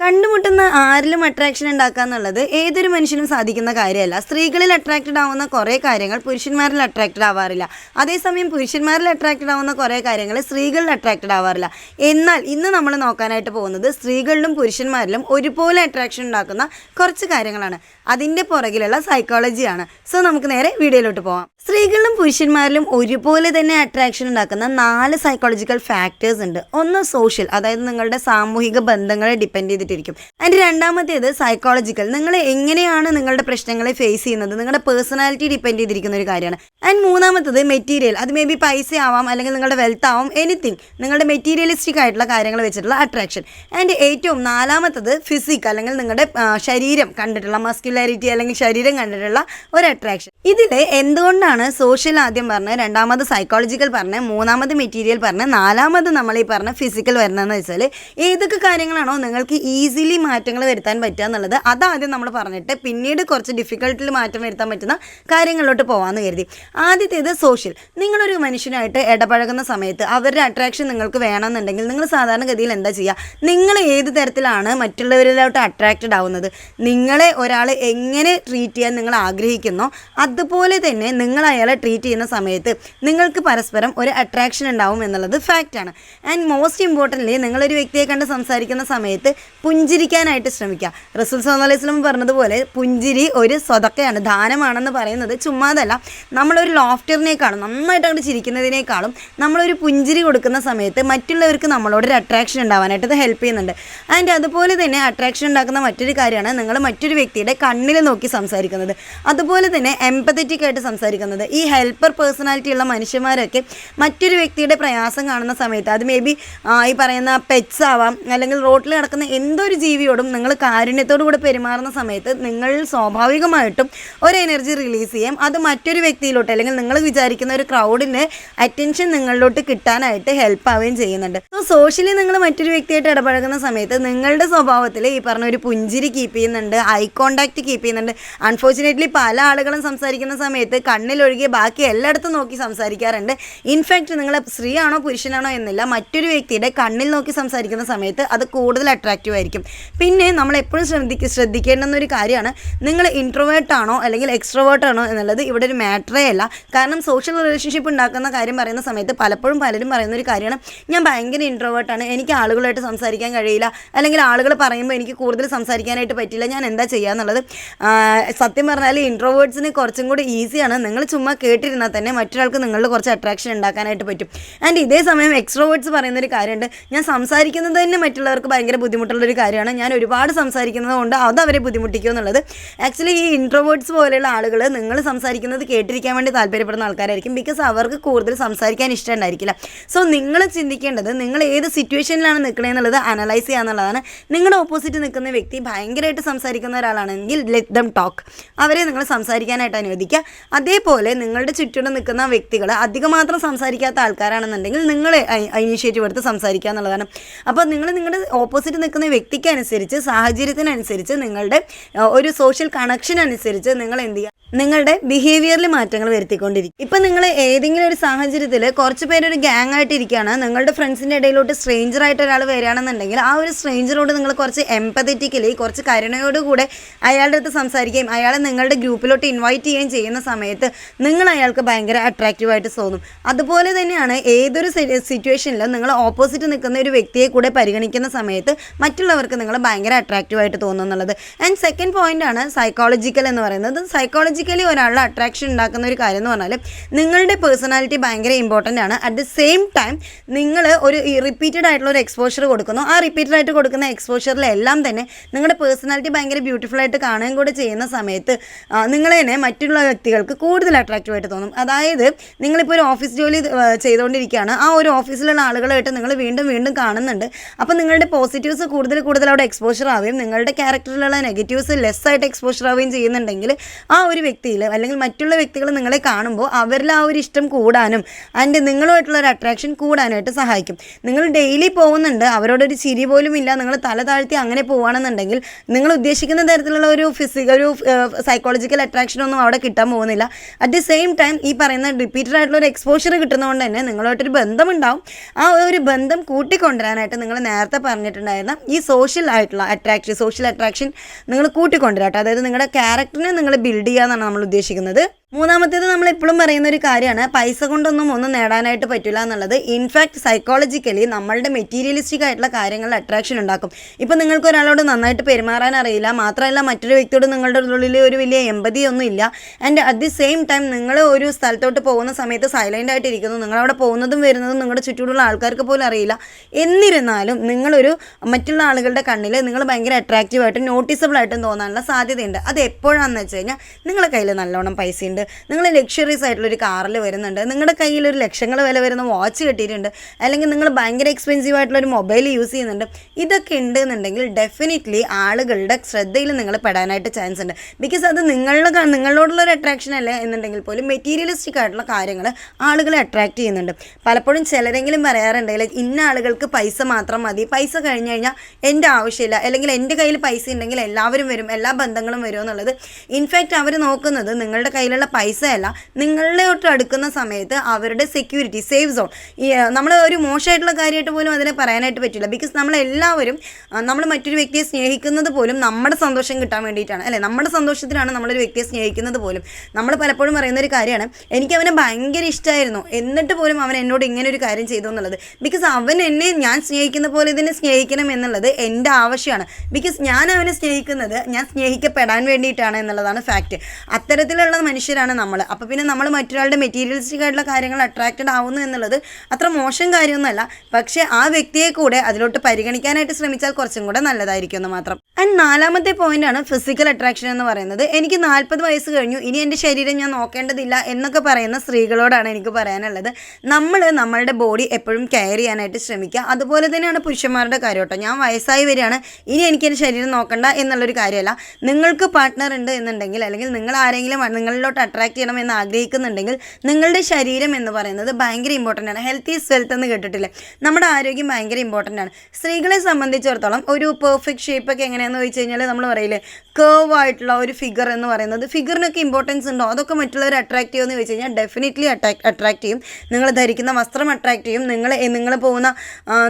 കണ്ടുമുട്ടുന്ന ആരിലും അട്രാക്ഷൻ ഉണ്ടാക്കുക എന്നുള്ളത് ഏതൊരു മനുഷ്യനും സാധിക്കുന്ന കാര്യമല്ല. സ്ത്രീകളിൽ അട്രാക്റ്റഡ് ആവുന്ന കുറേ കാര്യങ്ങൾ പുരുഷന്മാരിൽ അട്രാക്റ്റഡ് ആവാറില്ല. അതേസമയം പുരുഷന്മാരിൽ അട്രാക്റ്റഡ് ആവുന്ന കുറേ കാര്യങ്ങൾ സ്ത്രീകളിൽ അട്രാക്റ്റഡ് ആവാറില്ല. എന്നാൽ ഇന്ന് നമ്മൾ നോക്കാനായിട്ട് പോകുന്നത് സ്ത്രീകളിലും പുരുഷന്മാരിലും ഒരുപോലെ അട്രാക്ഷൻ ഉണ്ടാക്കുന്ന കുറച്ച് കാര്യങ്ങളാണ്. അതിന്റെ പുറകിലുള്ള സൈക്കോളജിയാണ് സോ നമുക്ക് നേരെ വീഡിയോയിലോട്ട് പോവാം. സ്ത്രീകളിലും പുരുഷന്മാരിലും ഒരുപോലെ തന്നെ അട്രാക്ഷൻ ഉണ്ടാക്കുന്ന നാല് സൈക്കോളജിക്കൽ ഫാക്ടേഴ്സ് ഉണ്ട്. ഒന്ന് സോഷ്യൽ അതായത് നിങ്ങളുടെ സാമൂഹിക ബന്ധങ്ങളെ ഡിപ്പെൻഡ് ചെയ്തിട്ടിരിക്കും. അതിന്റെ രണ്ടാമത്തേത് സൈക്കോളജിക്കൽ നിങ്ങൾ എങ്ങനെയാണ് നിങ്ങളുടെ പ്രശ്നങ്ങളെ ഫേസ് ചെയ്യുന്നത് നിങ്ങളുടെ പേഴ്സണാലിറ്റി ഡിപ്പെൻഡ് ചെയ്തിരിക്കുന്ന ഒരു കാര്യമാണ്. ആൻഡ് മൂന്നാമത്തത് മെറ്റീരിയൽ അത് മേ ബി പൈസ ആവാം അല്ലെങ്കിൽ നിങ്ങളുടെ വെൽത്ത് ആവാം എനിത്തിങ് നിങ്ങളുടെ മെറ്റീരിയലിസ്റ്റിക് ആയിട്ടുള്ള കാര്യങ്ങൾ വെച്ചിട്ടുള്ള അട്രാക്ഷൻ ആൻഡ് ഏറ്റവും നാലാമത്തത് ഫിസിക് അല്ലെങ്കിൽ നിങ്ങളുടെ ശരീരം കണ്ടിട്ടുള്ള മസ്കുലാരിറ്റി അല്ലെങ്കിൽ ശരീരം കണ്ടിട്ടുള്ള ഒരു അട്രാക്ഷൻ ഇതിൽ എന്തുകൊണ്ടാണ് സോഷ്യൽ ആദ്യം പറഞ്ഞ് രണ്ടാമത് സൈക്കോളജിക്കൽ പറഞ്ഞ് മൂന്നാമത് മെറ്റീരിയൽ പറഞ്ഞ് നാലാമത് നമ്മൾ ഈ പറഞ്ഞ ഫിസിക്കൽ വരുന്നതെന്ന് വെച്ചാൽ ഏതൊക്കെ കാര്യങ്ങളാണോ നിങ്ങൾക്ക് ഈസിലി മാറ്റങ്ങൾ വരുത്താൻ പറ്റുക എന്നുള്ളത് അതാദ്യം നമ്മൾ പറഞ്ഞിട്ട് പിന്നീട് കുറച്ച് ഡിഫിക്കൽട്ടിൽ മാറ്റം വരുത്താൻ പറ്റുന്ന കാര്യങ്ങളിലോട്ട് പോകാമെന്ന് കരുതി. ആദ്യത്തേത് സോഷ്യൽ നിങ്ങളൊരു മനുഷ്യനായിട്ട് ഇടപഴകുന്ന സമയത്ത് അവരുടെ അട്രാക്ഷൻ നിങ്ങൾക്ക് വേണമെന്നുണ്ടെങ്കിൽ നിങ്ങൾ സാധാരണഗതിയിൽ എന്താ ചെയ്യുക? നിങ്ങൾ ഏത് തരത്തിലാണ് മറ്റുള്ളവരിലോട്ട് അട്രാക്റ്റഡ് ആവുന്നത്? നിങ്ങളെ ഒരാൾ എങ്ങനെ ട്രീറ്റ് ചെയ്യാൻ നിങ്ങൾ ആഗ്രഹിക്കുന്നോ അതുപോലെ തന്നെ നിങ്ങൾ അയാളെ ട്രീറ്റ് ചെയ്യുന്ന സമയത്ത് നിങ്ങൾക്ക് പരസ്പരം ഒരു അട്രാക്ഷൻ ഉണ്ടാവും എന്നുള്ളത് ഫാക്റ്റാണ് ആൻഡ് മോസ്റ്റ് ഇമ്പോർട്ടന്റ്ലി നിങ്ങളൊരു വ്യക്തിയെ കണ്ട് സംസാരിക്കുന്ന സമയത്ത് പുഞ്ചിരിക്കാനായിട്ട് ശ്രമിക്കുക. റസൂൽ അലൈഹി പറഞ്ഞതുപോലെ പുഞ്ചിരി ഒരു സ്വതക്കയാണ് ദാനമാണെന്ന് പറയുന്നത് ചുമ്മാതല്ല. നമ്മളൊരു ലോഫ്റ്ററിനേക്കാളും നന്നായിട്ട് അങ്ങോട്ട് ചിരിക്കുന്നതിനേക്കാളും നമ്മളൊരു പുഞ്ചിരി കൊടുക്കുന്ന സമയത്ത് മറ്റുള്ളവർക്ക് നമ്മളോട് ഒരു അട്രാക്ഷൻ ഉണ്ടാവാനായിട്ട് ഇത് ഹെൽപ്പ് ചെയ്യുന്നുണ്ട്. ആൻഡ് അതുപോലെ തന്നെ അട്രാക്ഷൻ ഉണ്ടാക്കുന്ന മറ്റൊരു കാര്യമാണ് നിങ്ങൾ മറ്റൊരു വ്യക്തിയുടെ കണ്ണിൽ നോക്കി സംസാരിക്കുന്നത്. അതുപോലെ തന്നെ എംപത്തറ്റിക് ആയിട്ട് സംസാരിക്കുന്നത്. ഈ ഹെൽപ്പർ പേഴ്സണാലിറ്റി ഉള്ള മനുഷ്യന്മാരൊക്കെ മറ്റൊരു വ്യക്തിയുടെ പ്രയാസം കാണുന്ന സമയത്ത് അത് മേ ബി ഈ പറയുന്ന പെറ്റ്സ് ആവാം അല്ലെങ്കിൽ റോട്ടിൽ നടക്കുന്ന എന്തൊരു ജീവിയോടും നിങ്ങൾ കാരുണ്യത്തോടു കൂടെ പെരുമാറുന്ന സമയത്ത് നിങ്ങൾ സ്വാഭാവികമായിട്ടും ഒരു എനർജി റിലീസ് ചെയ്യും. അത് മറ്റൊരു വ്യക്തിയിലോട്ട് അല്ലെങ്കിൽ നിങ്ങൾ വിചാരിക്കുന്ന ഒരു ക്രൗഡിന് അറ്റൻഷൻ നിങ്ങളിലോട്ട് കിട്ടാനായിട്ട് ഹെൽപ്പ് ആവുകയും ചെയ്യുന്നുണ്ട്. സോ സോഷ്യലി നിങ്ങൾ മറ്റൊരു വ്യക്തിയായിട്ട് ഇടപഴകുന്ന സമയത്ത് നിങ്ങളുടെ സ്വഭാവത്തിൽ ഈ പറഞ്ഞ ഒരു പുഞ്ചിരി കീപ്പ് ചെയ്യുന്നുണ്ട്. ഐ കോണ്ടാക്ട് കീപ്പ് ചെയ്യുന്നുണ്ട്. അൺഫോർച്ചുനേറ്റ്ലി പല ആളുകളും സംസാരിക്കുന്ന സമയത്ത് കണ്ണിലൊഴുകിയ ബാക്കി എല്ലായിടത്തും നോക്കി സംസാരിക്കാറുണ്ട്. ഇൻഫാക്റ്റ് നിങ്ങൾ സ്ത്രീയാണോ പുരുഷനാണോ എന്നില്ല മറ്റൊരു വ്യക്തിയുടെ കണ്ണിൽ നോക്കി സംസാരിക്കുന്ന സമയത്ത് അത് കൂടുതൽ അട്രാക്റ്റീവ് ആയിരിക്കും. പിന്നെ നമ്മൾ എപ്പോഴും ശ്രദ്ധിക്ക ശ്രദ്ധിക്കേണ്ടുന്ന ഒരു കാര്യമാണ് നിങ്ങൾ ഇൻട്രോവേർട്ട് ആണോ അല്ലെങ്കിൽ എക്സ്ട്രോവേർട്ട് ആണോ എന്നുള്ളത് ഇവിടെ ഒരു മാറ്ററേ അല്ല. കാരണം സോഷ്യൽ റിലേഷൻഷിപ്പ് ഉണ്ടാക്കുന്ന കാര്യം പറയുന്ന സമയത്ത് പലപ്പോഴും പലരും പറയുന്ന ഒരു കാര്യമാണ് ഞാൻ ഭയങ്കര ഇൻട്രോവേർട്ടാണ് എനിക്ക് ആളുകളായിട്ട് സംസാരിക്കാൻ കഴിയില്ല അല്ലെങ്കിൽ ആളുകൾ പറയുമ്പോൾ എനിക്ക് കൂടുതൽ സംസാരിക്കാനായിട്ട് പറ്റില്ല ഞാൻ എന്താ ചെയ്യുക എന്നുള്ളത് സത്യം പറഞ്ഞാൽ ഇൻട്രോവേർട്സിന് കുറച്ചും കൂടി ഈസിയാണ് നിങ്ങൾ ചുമ്മാ കേട്ടിരുന്നാൽ തന്നെ മറ്റൊരാൾക്ക് നിങ്ങളിൽ കുറച്ച് അട്രാക്ഷൻ ഉണ്ടാക്കാനായിട്ട് പറ്റും. ആൻഡ് ഇതേ സമയം എക്സ്ട്രോവേർട്സ് പറയുന്ന ഒരു കാര്യമുണ്ട്. ഞാൻ സംസാരിക്കുന്നത് തന്നെ മറ്റുള്ളവർക്ക് ഭയങ്കര ബുദ്ധിമുട്ടുള്ള ഒരു കാര്യമാണ്. ഞാൻ ഒരുപാട് സംസാരിക്കുന്നത് കൊണ്ട് അത് അവരെ ബുദ്ധിമുട്ടിക്കും എന്നുള്ളത്. ആക്ച്വലി ഈ ഇൻട്രോവേർട്സ് പോലെയുള്ള ആളുകൾ നിങ്ങൾ സംസാരിക്കുന്നത് കേട്ടിരിക്കാൻ വേണ്ടി താല്പര്യപ്പെടുന്ന ആൾക്കാരായിരിക്കും. ബിക്കോസ് അവർക്ക് കൂടുതൽ സംസാരിക്കാൻ ഇഷ്ടമുണ്ടായിരിക്കില്ല സോ നിങ്ങൾ ചിന്തിക്കേണ്ടത് നിങ്ങൾ ഏത് സിറ്റുവേഷനിലാണ് നിൽക്കണമെന്നുള്ളത് അനലൈസ് ചെയ്യുക എന്നുള്ളതാണ് നിങ്ങളുടെ ഓപ്പോസിറ്റ് നിൽക്കുന്ന വ്യക്തി ഭയങ്കരമായിട്ട് സംസാരിക്കുന്ന ഒരാളാണെങ്കിൽ ലെറ്റ് ദം ടോക്ക് അവരെ നിങ്ങൾ സംസാരിക്കാനായിട്ട് അനുവദിക്കുക. അതേപോലെ നിങ്ങളുടെ ചുറ്റും നിൽക്കുന്ന വ്യക്തികൾ അധികമാത്രം സംസാരിക്കാത്ത ആൾക്കാരാണെന്നുണ്ടെങ്കിൽ നിങ്ങൾ ഇനീഷ്യേറ്റീവ് എടുത്ത് സംസാരിക്കുക എന്നുള്ളതാണ്. അപ്പോൾ നിങ്ങൾ നിങ്ങളുടെ ഓപ്പോസിറ്റ് നിൽക്കുന്ന വ്യക്തിക്ക് അനുസരിച്ച് സാഹചര്യത്തിനനുസരിച്ച് നിങ്ങളുടെ ഒരു സോഷ്യൽ കണക്ഷൻ അനുസരിച്ച് നിങ്ങൾ എന്ത് ചെയ്യുക? നിങ്ങളുടെ ബിഹേവിയറിൽ മാറ്റങ്ങൾ വരുത്തിക്കൊണ്ടിരിക്കും. ഇപ്പം നിങ്ങൾ ഏതെങ്കിലും ഒരു സാഹചര്യത്തിൽ കുറച്ച് പേരൊരു ഗ്യാങ് ആയിട്ട് ഇരിക്കുകയാണ് നിങ്ങളുടെ ഫ്രണ്ട്സിന്റെ ഇടയിലോട്ട് സ്ട്രേഞ്ചർ ആയിട്ട് ഒരാൾ വരികയാണെന്നുണ്ടെങ്കിൽ ആ ഒരു സ്ട്രേഞ്ചറോട് നിങ്ങൾ കുറച്ച് എംപതറ്റിക്കലി കുറച്ച് കരുണയോടുകൂടെ അയാളുടെ അടുത്ത് സംസാരിക്കുകയും അയാളെ നിങ്ങളുടെ ഗ്രൂപ്പിലോട്ട് ഇൻവൈറ്റ് ചെയ്യുകയും ചെയ്യുന്ന സമയത്ത് നിങ്ങൾ അയാൾക്ക് ഭയങ്കര അട്രാക്റ്റീവായിട്ട് തോന്നും. അതുപോലെ തന്നെയാണ് ഏതൊരു സിറ്റുവേഷനിലും നിങ്ങൾ ഓപ്പോസിറ്റ് നിൽക്കുന്ന ഒരു വ്യക്തിയെ കൂടെ പരിഗണിക്കുന്ന സമയത്ത് മറ്റുള്ളവർക്ക് നിങ്ങൾ ഭയങ്കര അട്രാക്റ്റീവായിട്ട് തോന്നുന്നുള്ളത്. ആൻഡ് സെക്കൻഡ് പോയിന്റ് ആണ് സൈക്കോളജിക്കൽ എന്ന് പറയുന്നത്. സൈക്കോളജിക്കലി ഒരാളുടെ അട്രാക്ഷൻ ഉണ്ടാക്കുന്ന ഒരു കാര്യം എന്ന് പറഞ്ഞാൽ നിങ്ങളുടെ പേഴ്സണാലിറ്റി ഭയങ്കര ഇമ്പോർട്ടന്റ് ആണ്. അറ്റ് ദ സെയിം ടൈം നിങ്ങൾ ഒരു റിപ്പീറ്റഡ് ആയിട്ടുള്ള ഒരു എക്സ്പോഷർ കൊടുക്കുന്നു. ആ റിപ്പീറ്റഡ് ആയിട്ട് കൊടുക്കുന്ന എക്സ്പോഷറിലെല്ലാം തന്നെ നിങ്ങളുടെ പേഴ്സണാലിറ്റി ഭയങ്കര ബ്യൂട്ടിഫുൾ ആയിട്ട് കാണുകയും കൂടെ ചെയ്യുന്ന സമയത്ത് നിങ്ങൾ തന്നെ മറ്റുള്ള വ്യക്തികൾക്ക് കൂടുതൽ അട്രാക്റ്റീവ് ആയിട്ട് തോന്നും. അതായത് നിങ്ങളിപ്പോൾ ഒരു ഓഫീസ് ജോലി ചെയ്തുകൊണ്ടിരിക്കുകയാണ് ആ ഒരു ഓഫീസിലുള്ള ആളുകളായിട്ട് നിങ്ങൾ വീണ്ടും വീണ്ടും കാണുന്നുണ്ട്. അപ്പോൾ നിങ്ങളുടെ പോസിറ്റീവ്സ് കൂടുതൽ കൂടുതൽ അവിടെ എക്സ്പോഷർ ആവുകയും നിങ്ങളുടെ ക്യാരക്ടറിലുള്ള നെഗറ്റീവ്സ് ലെസ് ആയിട്ട് എക്സ്പോഷർ ആവുകയും ചെയ്യുന്നുണ്ടെങ്കിൽ ആ ഒരു വ്യക്തിയിൽ അല്ലെങ്കിൽ മറ്റുള്ള വ്യക്തികൾ നിങ്ങളെ കാണുമ്പോൾ അവരിൽ ആ ഒരു ഇഷ്ടം കൂടാനും ആൻഡ് നിങ്ങളുമായിട്ടുള്ള ഒരു അട്രാക്ഷൻ കൂടാനായിട്ട് സഹായിക്കും. നിങ്ങൾ ഡെയിലി പോകുന്നുണ്ട് അവരോടൊരു ചിരി പോലും ഇല്ല നിങ്ങൾ തല താഴ്ത്തി അങ്ങനെ പോവുകയാണെന്നുണ്ടെങ്കിൽ നിങ്ങൾ ഉദ്ദേശിക്കുന്ന തരത്തിലുള്ള ഒരു ഫിസിക്കൽ ഒരു സൈക്കോളജിക്കൽ അട്രാക്ഷൻ ഒന്നും അവിടെ കിട്ടാൻ പോകുന്നില്ല. അറ്റ് ദി സെയിം ടൈം ഈ പറയുന്ന റിപ്പീറ്റഡ് ആയിട്ടുള്ള ഒരു എക്സ്പോഷർ കിട്ടുന്നതുകൊണ്ട് തന്നെ നിങ്ങളുമായിട്ടൊരു ബന്ധമുണ്ടാവും. ആ ഒരു ബന്ധം കൂട്ടിക്കൊണ്ടുവരാനായിട്ട് നിങ്ങൾ നേരത്തെ പറഞ്ഞിട്ടുണ്ടായിരുന്ന ഈ സോഷ്യൽ ആയിട്ടുള്ള അട്രാക്ഷൻ സോഷ്യൽ അട്രാക്ഷൻ നിങ്ങൾ കൂട്ടിക്കൊണ്ടുവരാട്ടോ അതായത് നിങ്ങളുടെ ക്യാരക്ടറിനെ നിങ്ങൾ ബിൽഡ് ചെയ്യുക എന്നാണ് നമ്മൾ ഉദ്ദേശിക്കുന്നത്. മൂന്നാമത്തേത് നമ്മൾ ഇപ്പോഴും പറയുന്ന ഒരു കാര്യമാണ്. പൈസ കൊണ്ടൊന്നും ഒന്നും നേടാനായിട്ട് പറ്റില്ല എന്നുള്ളത്. ഇൻഫാക്ട് സൈക്കോളജിക്കലി നമ്മളുടെ മെറ്റീരിയലിസ്റ്റിക് ആയിട്ടുള്ള കാര്യങ്ങളിൽ അട്രാക്ഷൻ ഉണ്ടാക്കും. ഇപ്പം നിങ്ങൾക്ക് ഒരാളോട് നന്നായിട്ട് പെരുമാറാൻ അറിയില്ല മാത്രമല്ല മറ്റൊരു വ്യക്തിയോട് നിങ്ങളുടെ ഉള്ളിൽ ഒരു വലിയ എമ്പതി ഒന്നും ഇല്ല. And at the same time നിങ്ങൾ ഒരു സ്ഥലത്തോട്ട് പോകുന്ന സമയത്ത് സൈലന്റ് ആയിട്ട് ഇരിക്കുന്നു. നിങ്ങളവിടെ പോകുന്നതും വരുന്നതും നിങ്ങളുടെ ചുറ്റുമുള്ള ആൾക്കാർക്ക് പോലും അറിയില്ല. എന്നിരുന്നാലും നിങ്ങളൊരു മറ്റുള്ള ആളുകളുടെ കണ്ണിൽ നിങ്ങൾ ഭയങ്കര അട്രാക്റ്റീവായിട്ടും നോട്ടീസബിൾ ആയിട്ടും തോന്നാനുള്ള സാധ്യതയുണ്ട്. അത് എപ്പോഴാണെന്ന് വെച്ച് കഴിഞ്ഞാൽ നിങ്ങളുടെ കയ്യിൽ നല്ലോണം പൈസയുണ്ട്. നിങ്ങൾ ലക്ഷറീസ് ആയിട്ടുള്ള ഒരു കാറിൽ വരുന്നുണ്ട്. നിങ്ങളുടെ കയ്യിൽ ഒരു ലക്ഷങ്ങൾ വില വരുന്ന വാച്ച് കിട്ടിയിട്ടുണ്ട്. അല്ലെങ്കിൽ നിങ്ങൾ ഭയങ്കര എക്സ്പെൻസീവ് ആയിട്ടുള്ള ഒരു മൊബൈൽ യൂസ് ചെയ്യുന്നുണ്ട്. ഇതൊക്കെ ഉണ്ട് എന്നുണ്ടെങ്കിൽ ഡെഫിനറ്റ്ലി ആളുകളുടെ ശ്രദ്ധയിൽ നിങ്ങൾ പെടാനായിട്ട് ചാൻസ് ഉണ്ട്. ബിക്കോസ് അത് നിങ്ങളുടെ നിങ്ങളോടുള്ള ഒരു അട്രാക്ഷൻ അല്ല എന്നുണ്ടെങ്കിൽ പോലും മെറ്റീരിയലിസ്റ്റിക് ആയിട്ടുള്ള കാര്യങ്ങൾ ആളുകളെ അട്രാക്ട് ചെയ്യുന്നുണ്ട്. പലപ്പോഴും ചിലരെങ്കിലും പറയാറുണ്ട് ഇന്ന ആളുകൾക്ക് പൈസ മാത്രം മതി. പൈസ കഴിഞ്ഞ് കഴിഞ്ഞാൽ എന്റെ ആവശ്യമില്ല. അല്ലെങ്കിൽ എന്റെ കയ്യിൽ പൈസ ഉണ്ടെങ്കിൽ എല്ലാവരും വരും എല്ലാ ബന്ധങ്ങളും വരും എന്നുള്ളത്. ഇൻഫാക്റ്റ് അവർ നോക്കുന്നത് നിങ്ങളുടെ കയ്യിലുള്ള പൈസയല്ല നിങ്ങളിലോട്ട് അടുക്കുന്ന സമയത്ത് അവരുടെ സെക്യൂരിറ്റി സേഫ് സോൺ നമ്മൾ ഒരു മോശമായിട്ടുള്ള കാര്യമായിട്ട് പോലും അതിനെ പറയാനായിട്ട് പറ്റില്ല. ബിക്കോസ് നമ്മളെല്ലാവരും നമ്മൾ മറ്റൊരു വ്യക്തിയെ സ്നേഹിക്കുന്നത് പോലും നമ്മുടെ സന്തോഷം കിട്ടാൻ വേണ്ടിയിട്ടാണ്. അല്ലേ? നമ്മുടെ സന്തോഷത്തിനാണ് നമ്മളൊരു വ്യക്തിയെ സ്നേഹിക്കുന്നത് പോലും. നമ്മൾ പലപ്പോഴും പറയുന്ന ഒരു കാര്യമാണ് എനിക്ക് അവനെ ഭയങ്കര ഇഷ്ടമായിരുന്നു എന്നിട്ട് പോലും അവൻ എന്നോട് ഇങ്ങനെ ഒരു കാര്യം ചെയ്തു എന്നുള്ളത്. ബിക്കോസ് അവൻ എന്നെ ഞാൻ സ്നേഹിക്കുന്ന പോലെ ഇതിനെ സ്നേഹിക്കണം എന്നുള്ളത് എന്റെ ആവശ്യമാണ്. ബിക്കോസ് ഞാൻ അവനെ സ്നേഹിക്കുന്നത് ഞാൻ സ്നേഹിക്കപ്പെടാൻ വേണ്ടിയിട്ടാണ് എന്നുള്ളതാണ് ഫാക്റ്റ് അത്തരത്തിലുള്ള മനുഷ്യരാണ് നമ്മൾ അപ്പോൾ പിന്നെ നമ്മൾ മറ്റൊരാളുടെ മെറ്റീരിയലിസ്റ്റിക് ആയിട്ടുള്ള കാര്യങ്ങൾ അട്രാക്റ്റഡ് ആവുന്നു എന്നുള്ളത് അത്ര മോശം കാര്യമൊന്നുമല്ല. പക്ഷേ ആ വ്യക്തിയെ കൂടെ അതിലോട്ട് പരിഗണിക്കാനായിട്ട് ശ്രമിച്ചാൽ കുറച്ചും കൂടെ നല്ലതായിരിക്കും എന്ന് മാത്രം. ആൻഡ് നാലാമത്തെ പോയിന്റ് ആണ് ഫിസിക്കൽ അട്രാക്ഷൻ എന്ന് പറയുന്നത്. എനിക്ക് നാൽപ്പത് വയസ്സ് കഴിഞ്ഞു. ഇനി എന്റെ ശരീരം ഞാൻ നോക്കേണ്ടതില്ല എന്നൊക്കെ പറയുന്ന സ്ത്രീകളോടാണ് എനിക്ക് പറയാനുള്ളത്. നമ്മൾ നമ്മളുടെ ബോഡി എപ്പോഴും കെയർ ചെയ്യാനായിട്ട് ശ്രമിക്കുക. അതുപോലെ തന്നെയാണ് പുരുഷന്മാരുടെ കാര്യം കേട്ടോ. ഞാൻ വയസ്സായി വരികയാണ്. ഇനി എനിക്ക് എന്റെ ശരീരം നോക്കണ്ട എന്നുള്ളൊരു കാര്യമല്ല. നിങ്ങൾക്ക് പാർട്ട്ണർ ഉണ്ട് എന്നുണ്ടെങ്കിൽ അല്ലെങ്കിൽ നിങ്ങൾ ആരെങ്കിലും നിങ്ങളിലോട്ട് അട്രാക്ട് ചെയ്യണം എന്ന് ആഗ്രഹിക്കുന്നുണ്ടെങ്കിൽ നിങ്ങളുടെ ശരീരം എന്ന് പറയുന്നത് ഭയങ്കര ഇമ്പോർട്ടന്റ് ആണ്. ഹെൽത്ത് ഈസ് വെൽത്ത് എന്ന് കേട്ടിട്ടില്ലേ? നമ്മുടെ ആരോഗ്യം ഭയങ്കര ഇമ്പോർട്ടന്റ് ആണ്. സ്ത്രീകളെ സംബന്ധിച്ചിടത്തോളം ഒരു പെർഫെക്റ്റ് ഷേപ്പ് ഒക്കെ എങ്ങനെയാണെന്ന് ചോദിച്ചു കഴിഞ്ഞാൽ നമ്മൾ പറയില്ലേ കേർവ് ആയിട്ടുള്ള ഒരു ഫിഗർ എന്ന് പറയുന്നത് ഫിഗറിനൊക്കെ ഇമ്പോർട്ടൻസ് ഉണ്ടോ? അതൊക്കെ മറ്റുള്ളവർ അട്രാക്ട് ചെയ്യുമെന്ന് ചോദിച്ചു കഴിഞ്ഞാൽ ഡെഫിനറ്റ്ലി അട്രാക്ട് ചെയ്യും. നിങ്ങൾ ധരിക്കുന്ന വസ്ത്രം അട്രാക്ട് ചെയ്യും. നിങ്ങൾ നിങ്ങൾ പോകുന്ന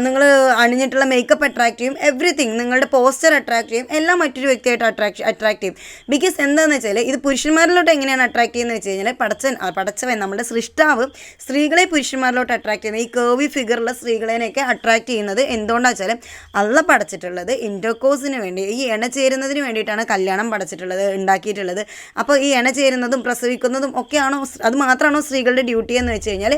നിങ്ങൾ അണിഞ്ഞിട്ടുള്ള മേക്കപ്പ് അട്രാക്ട് ചെയ്യും. എവറിത്തിങ് നിങ്ങളുടെ പോസ്റ്റർ അട്രാക്ട് ചെയ്യും. എല്ലാം മറ്റൊരു വ്യക്തിയായിട്ട് അട്രാക്ട് അട്രാക്ട് ചെയ്യും. ബിക്കോസ് എന്താണെന്ന് വെച്ചാൽ ഇത് പുരുഷന്മാരിലോട്ട് എങ്ങനെയാണ് അട്രാക്ട് ചെയ്യുന്നത് വെച്ച് കഴിഞ്ഞാൽ പടച്ചൻ പടച്ചവൻ നമ്മുടെ സൃഷ്ടാവ് സ്ത്രീകളെ പുരുഷന്മാരിലോട്ട് അട്രാക്ട് ചെയ്യുന്നത് ഈ കേവി ഫിഗറുള്ള സ്ത്രീകളെയൊക്കെ അട്രാക്ട് ചെയ്യുന്നത് എന്തുകൊണ്ടാണെന്ന് വെച്ചാൽ അള്ള പടച്ചിട്ടുള്ളത് ഇൻഡോക്കോസിന് വേണ്ടി ഈ ഇണ ചേരുന്നതിന് വേണ്ടിയിട്ടാണ് കല്യാണം പടച്ചിട്ടുള്ളത് ഉണ്ടാക്കിയിട്ടുള്ളത്. അപ്പോൾ ഈ ഇണ ചേരുന്നതും പ്രസവിക്കുന്നതും ഒക്കെയാണോ അത് മാത്രമാണോ സ്ത്രീകളുടെ ഡ്യൂട്ടി എന്ന് വെച്ച് കഴിഞ്ഞാൽ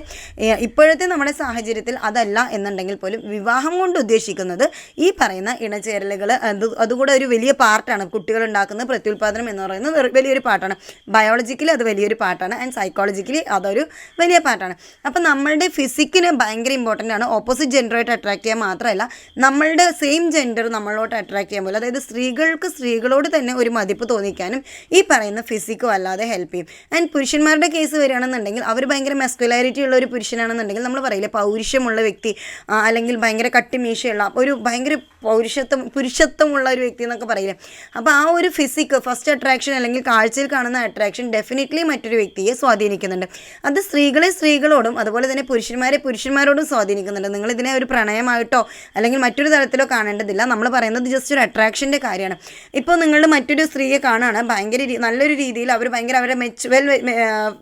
ഇപ്പോഴത്തെ നമ്മുടെ സാഹചര്യത്തിൽ അതല്ല എന്നുണ്ടെങ്കിൽ പോലും വിവാഹം കൊണ്ട് ഉദ്ദേശിക്കുന്നത് ഈ പറയുന്ന ഇണചേരലുകൾ അത് അതുകൂടെ ഒരു വലിയ പാർട്ടാണ് കുട്ടികൾ ഉണ്ടാക്കുന്ന പ്രത്യുൽപാദനം എന്ന് പറയുന്നത് വലിയൊരു പാർട്ടാണ് ബയോളജിക്കലി അത് വലിയൊരു പാർട്ടാണ് ആൻഡ് സൈക്കോളജിക്കലി അതൊരു വലിയ പാർട്ടാണ് അപ്പം നമ്മളുടെ ഫിസിക്കിന് ഭയങ്കര ഇമ്പോർട്ടന്റ് ആണ്. ഓപ്പോസിറ്റ് ജെൻഡറായിട്ട് അട്രാക്ട് ചെയ്യാൻ മാത്രമല്ല നമ്മളുടെ സെയിം ജെൻഡർ നമ്മളോട്ട് അട്രാക്ട് ചെയ്യാൻ പോലും അതായത് സ്ത്രീകൾക്ക് സ്ത്രീകളോട് തന്നെ ഒരു മതിപ്പ് തോന്നിക്കാനും ഈ പറയുന്ന ഫിസിക്കും അല്ലാതെ ഹെൽപ്പ് ചെയ്യും. ആൻഡ് പുരുഷന്മാരുടെ കേസ് വരികയാണെന്നുണ്ടെങ്കിൽ അവർ ഭയങ്കര മെസ്കുലാരിറ്റി ഉള്ള ഒരു പുരുഷനാണെന്നുണ്ടെങ്കിൽ നമ്മൾ പറയില്ലേ പൗരുഷമുള്ള വ്യക്തി അല്ലെങ്കിൽ ഭയങ്കര കട്ടിമീശയുള്ള ഒരു ഭയങ്കര പൗരുഷത്വം പുരുഷത്വമുള്ള ഒരു വ്യക്തി എന്നൊക്കെ പറയില്ലേ? അപ്പോൾ ആ ഒരു ഫിസിക്ക് ഫസ്റ്റ് അട്രാക്ഷൻ അല്ലെങ്കിൽ കാഴ്ചയിൽ കാണുന്ന അട്രാക്ഷൻ ഡെഫിനറ്റ്ലി മറ്റൊരു വ്യക്തിയെ സ്വാധീനിക്കുന്നുണ്ട്. അത് സ്ത്രീകളെ സ്ത്രീകളോടും അതുപോലെ തന്നെ പുരുഷന്മാരെ പുരുഷന്മാരോടും സ്വാധീനിക്കുന്നുണ്ട്. നിങ്ങൾ ഇതിനെ ഒരു പ്രണയമായിട്ടോ അല്ലെങ്കിൽ മറ്റൊരു തരത്തിലോ കാണേണ്ടതില്ല. നമ്മൾ പറയുന്നത് ജസ്റ്റ് ഒരു അട്രാക്ഷന്റെ കാര്യമാണ്. ഇപ്പോൾ നിങ്ങൾ മറ്റൊരു സ്ത്രീയെ കാണുകയാണ്. ഭയങ്കര നല്ലൊരു രീതിയിൽ അവർ ഭയങ്കര അവരെ മെച്ച് വെൽ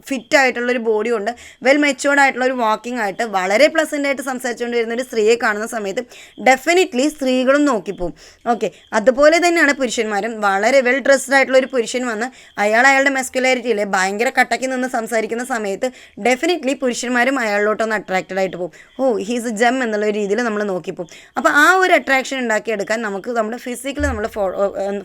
ഫിറ്റ് ആയിട്ടുള്ള ഒരു ബോഡി ഉണ്ട്. വെൽ മെച്ചുവേർഡ് ആയിട്ടുള്ള ഒരു വാക്കിംഗ് ആയിട്ട് വളരെ പ്ലസന്റ് ആയിട്ട് സംസാരിച്ചുകൊണ്ട് വരുന്ന ഒരു സ്ത്രീയെ കാണുന്ന സമയത്ത് ഡെഫിനറ്റ്ലി സ്ത്രീകളും നോക്കിപ്പോവും. ഓക്കെ അതുപോലെ തന്നെയാണ് പുരുഷന്മാരും. വളരെ വെൽ ഡ്രസ്ഡ് ആയിട്ടുള്ള ഒരു പുരുഷൻ വന്ന് അയാൾ അയാളുടെ മെസ്കുലാരിറ്റിയിൽ ഭയങ്കര കട്ടക്കി നിന്ന് സംസാരിക്കുന്ന സമയത്ത് ഡെഫിനറ്റ്ലി പുരുഷന്മാരും അയാളിലോട്ടൊന്ന് അട്രാക്റ്റഡ് ആയിട്ട് പോകും ഓ ഹീസ് എ ജം എന്നുള്ള രീതിയിൽ നമ്മൾ നോക്കിപ്പോവും. അപ്പോൾ ആ ഒരു അട്രാക്ഷൻ ഉണ്ടാക്കിയെടുക്കാൻ നമുക്ക് നമ്മുടെ ഫിസിക്കൽ നമ്മൾ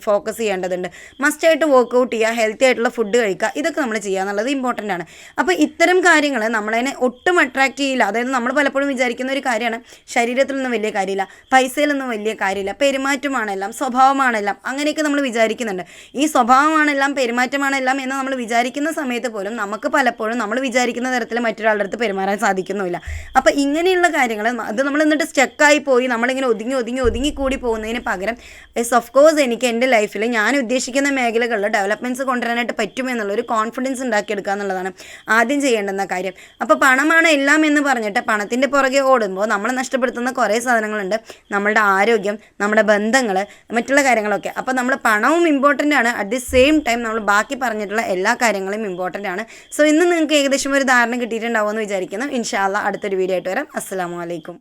ഫോക്കസ് ചെയ്യേണ്ടതുണ്ട്. മസ്റ്റ് മസ്റ്റായിട്ട് വർക്കൗട്ട് ചെയ്യുക ഹെൽത്തി ആയിട്ടുള്ള ഫുഡ് കഴിക്കുക ഇതൊക്കെ നമ്മൾ ചെയ്യുക എന്നുള്ളത് ഇമ്പോർട്ടന്റ് ആണ്. അപ്പോൾ ഇത്തരം കാര്യങ്ങൾ നമ്മളതിനെ ഒട്ടും അട്രാക്റ്റ് ചെയ്യില്ല. അതായത് നമ്മൾ പലപ്പോഴും വിചാരിക്കുന്ന ഒരു കാര്യമാണ് ശരീരത്തിലൊന്നും വലിയ കാര്യമില്ല പൈസയിലൊന്നും വലിയ കാര്യമില്ല. പെരുമാറ്റമാണെല്ലാം സ്വഭാവമാണെല്ലാം അങ്ങനെയൊക്കെ നമ്മൾ വിചാരിക്കുന്നുണ്ട്. ഈ സ്വഭാവമാണെല്ലാം പെരുമാറ്റമാണെല്ലാം എന്ന് നമ്മൾ വിചാരിക്കുന്ന സമയത്ത് പോലും നമുക്ക് പലപ്പോഴും നമ്മൾ വിചാരിക്കുന്ന തരത്തിൽ മറ്റൊരാളുടെ അടുത്ത് പെരുമാറാൻ സാധിക്കുന്നുമില്ല. അപ്പോൾ ഇങ്ങനെയുള്ള കാര്യങ്ങൾ അത് നമ്മൾ എന്നിട്ട് സ്റ്റക്കായി പോയി നമ്മളിങ്ങനെ ഒതുങ്ങി ഒതുങ്ങി ഒതുങ്ങി കൂടി പോകുന്നതിന് പകരം എസ് ഓഫ് കോഴ്സ് എനിക്ക് എന്റെ ലൈഫിൽ ഞാൻ ഉദ്ദേശിക്കുന്ന മേഖലകളിൽ ഡെവലപ്മെന്റ്സ് കൊണ്ടുവരാനായിട്ട് പറ്റുമെന്നുള്ളൊരു കോൺഫിഡൻസ് ഉണ്ടാക്കിയെടുക്കുക എന്നുള്ളതാണ് ആദ്യം ചെയ്യേണ്ടുന്ന കാര്യം. അപ്പോൾ പണമാണ് എല്ലാം എന്ന് പറഞ്ഞിട്ട് പണത്തിന്റെ പുറകെ ഓടുമ്പോൾ നമ്മൾ നഷ്ടപ്പെടുത്തുന്ന കുറേ സാധനങ്ങളുണ്ട്. നമ്മളുടെ ആരോഗ്യം നമ്മുടെ ബന്ധങ്ങൾ മറ്റുള്ള കാര്യങ്ങളൊക്കെ. അപ്പോൾ നമ്മൾ പണവും ഇമ്പോർട്ടന്റ് ആണ്. അറ്റ് ദി സെയിം ടൈം നമ്മൾ ബാക്കി പറഞ്ഞിട്ടുള്ള എല്ലാ കാര്യങ്ങളും ഇമ്പോർട്ടന്റ് ആണ്. സോ ഇന്ന് നിങ്ങൾക്ക് ഏകദേശം ഒരു ധാരണ കിട്ടിയിട്ടുണ്ടാവുമെന്ന് വിചാരിക്കുന്നു. ഇൻഷാല്ല അടുത്തൊരു വീഡിയോ ആയിട്ട് വരാം. അസ്സാം വലൈക്കും